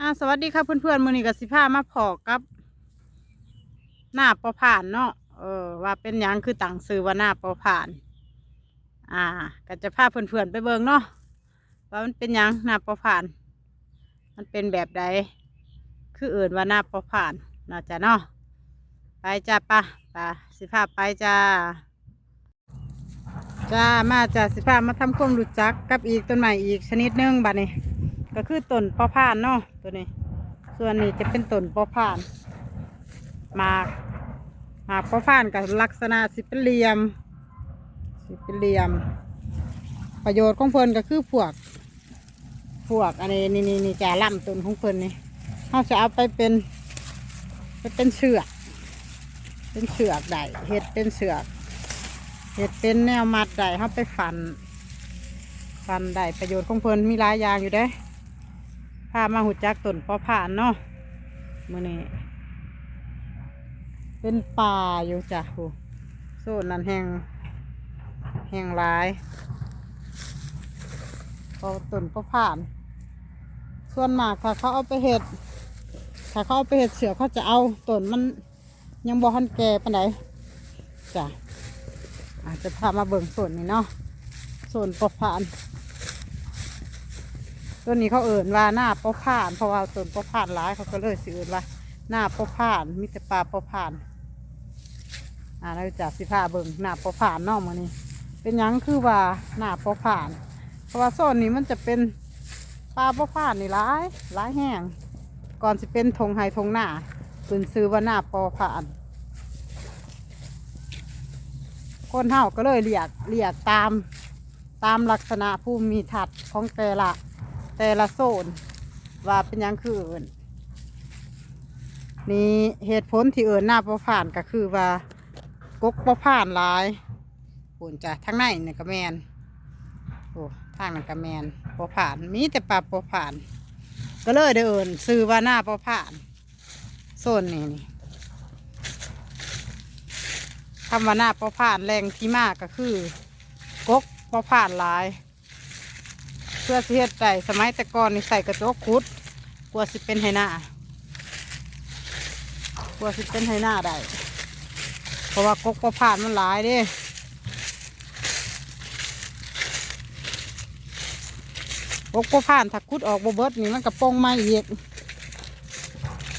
อ่าสวัสดีครับเพื่อนๆมือนี้กับสิพามาพอกับ หน้าปอผ่านเนาะเออว่าเป็นยังคือต่างซื้อว่าหน้าปอผ่าน อ่า ก็จะพาเพื่อนๆไปเบิ่งเนาะว่ามันเป็นยังหน้าปอผ่าน มันเป็นแบบใดคืออื่นว่าหน้าปอผ่านเนาะจ้ะเนาะไปจ้าปะปะสิพาไปจ้า จ้ามาจ้าสิพามาทำความรู้จักกับอีกต้นใหม่อีกชนิดหนึ่งบัดนี้ ก็คือต้นปอผ่านเนาะตัวนี้ ส่วนนี้จะเป็นต้นปอผ่านหมากหมากปอผ่านกับลักษณะสิเป็นเหลี่ยม สิเป็นเหลี่ยม ประโยชน์ของเพิ่นก็คือพวก พวกอันนี้นี่นี่นี่จ่าล่ำต้นของเพิ่นนี่เขาจะเอาไปเป็นไปเป็นเชือกเป็นเชือกได้เห็ดเป็นเชือก เห็ดเป็นแนวมัดได้เขาไปฟัน ฟันได้ประโยชน์ของเพลินมีหลายอย่างอยู่เด้พามาหุจักต้นปอผ่านเนาะมือนี้เป็นป่าอยู่จ้ะโหโซนนั้นแห้งแห้งหลายเอต้นปอผ่าน ส่วนมากถ้าเขาเอาไปเห็ดถ้าเขาเอาไปเห็ดเสือเขาจะเอาต้นมันยังบ่ทันแก่ปานใดจ้ะ อาจจะพามาเบิ่งส่วนนี้เนาะส่วนปอผ่าน ตัวนี้เขาเอิ่นว่าหน้าปอผ่าน เพราะว่าต้นปอผ่านหลายเขาก็เลยสิเอิ่นว่าหน้าปอผ่านมีแต่ปลาปอผ่าน อ่าเราจากสิพาเบิ่งหน้าปอผ่านนอกมานี่เป็นยังคือว่าหน้าปอผ่าน เพราะว่าโซนนี้มันจะเป็นปลาปอผ่านนี่หลายหลายแห้งก่อนสิเป็นทงไฮทงหน้าเป็นซื้อว่าหน้าปอผ่าน คนเฮาก็เลยเรียกเรียกตามตามลักษณะภูมิทัศน์ของแต่ละแต่ละโซน ว่าเป็นยังคือเอินนี่เหตุผลที่เอินหน้าประผ่านก็คือว่ากกประผ่านหลายปุ่นจ้ะทั้งในนี่ก็แมนโอ้ทางนั้นก็แมนประผ่านมีแต่ปลาประผ่าน ก็เลยได้เอินซื้อว่าหน้าประผ่านโซนนี้นี่ คำว่าหน้าปอผ่านแรงที่มากก็คือกกปอผ่านหลาย เพื่อสเฮ็ดได้สมัยแต่ก่อนนี่ใส่กระจกคุด กลัวสิเป็นไหหน้ากลัวสิเป็นไหหน้าได้เพราะว่ากกปอผ่านมันหลายเด้กกปอผ่านถ้าคุดออกบเบิดนี่มันกระปงมาอีก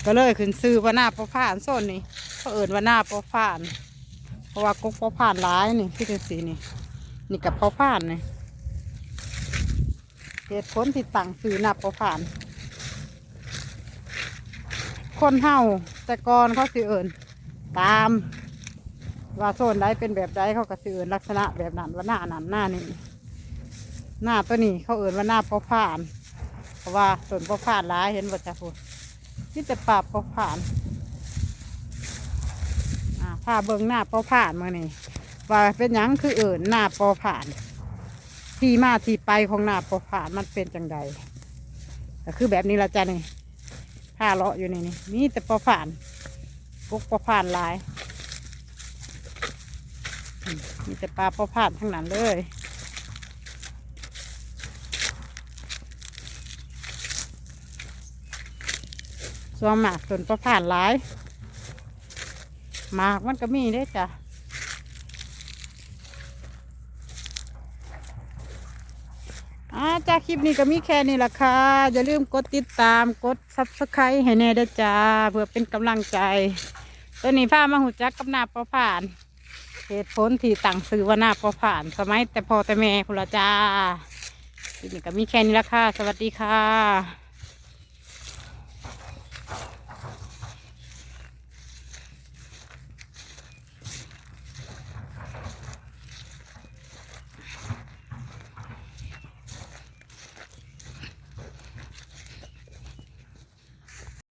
ก็เลยขึ้นซื้อว่าหน้าปอผ่านโซนนี้เขาเอิ่นว่าหน้าปอผ่าน ราะว่ากกเผาผ่านร้ายนี่ที่เป็นสีนี่นี่กับเผาผ่านนี่เหตุผลที่ตั้งสื่อนับเผาผ่าน คนเฮาแต่ก่อนเขาสิเอิญตาม ว่าโซนใดเป็นแบบใดเขาก็สิเอิญลักษณะแบบนั้นว่าหน้านั้นหน้านี้หน้าตัวนี้เขาเอิญว่าหน้าเผาผ่าน เพราะว่าส่วนเผาผ่านร้ายเห็นว่าจะพูดนี่แต่ปราบเผาผ่าน อ่าผ้าเบิงหน้าปอผ่านมานี่ว่าเป็นหยังคือเอิญหน้าปอผ่าน ที่มาที่ไปของหน้าปอผ่านมันเป็นจังใดก็คือแบบนี้ละจ้ะนี่ผ้าเลาะอยู่นี่นี่มีแต่ปอผ่านกกปอผ่านลายมีแต่ปลาปอผ่านทั้งนั้นเลยส่วนมากส่วนปอผ่านลาย หมากมันก็มีได้จ้ะอาจ้าคลิปนี้ก็มีแค่นี้ละค่ะ อย่าลืมกดติดตามกดซับสไครต์ให้แน่ด้จ้าเพื่อเป็นกำลังใจ ตัวนี้พามาหูจักกับหน้าประผ่านเหตุผลที่ตั้งซื้อว่าหน้าประผ่าน สมัยแต่พอแต่แม่คุณละจ้าคลิปนี้ก็มีแค่นี้ละค่ะ สวัสดีค่ะ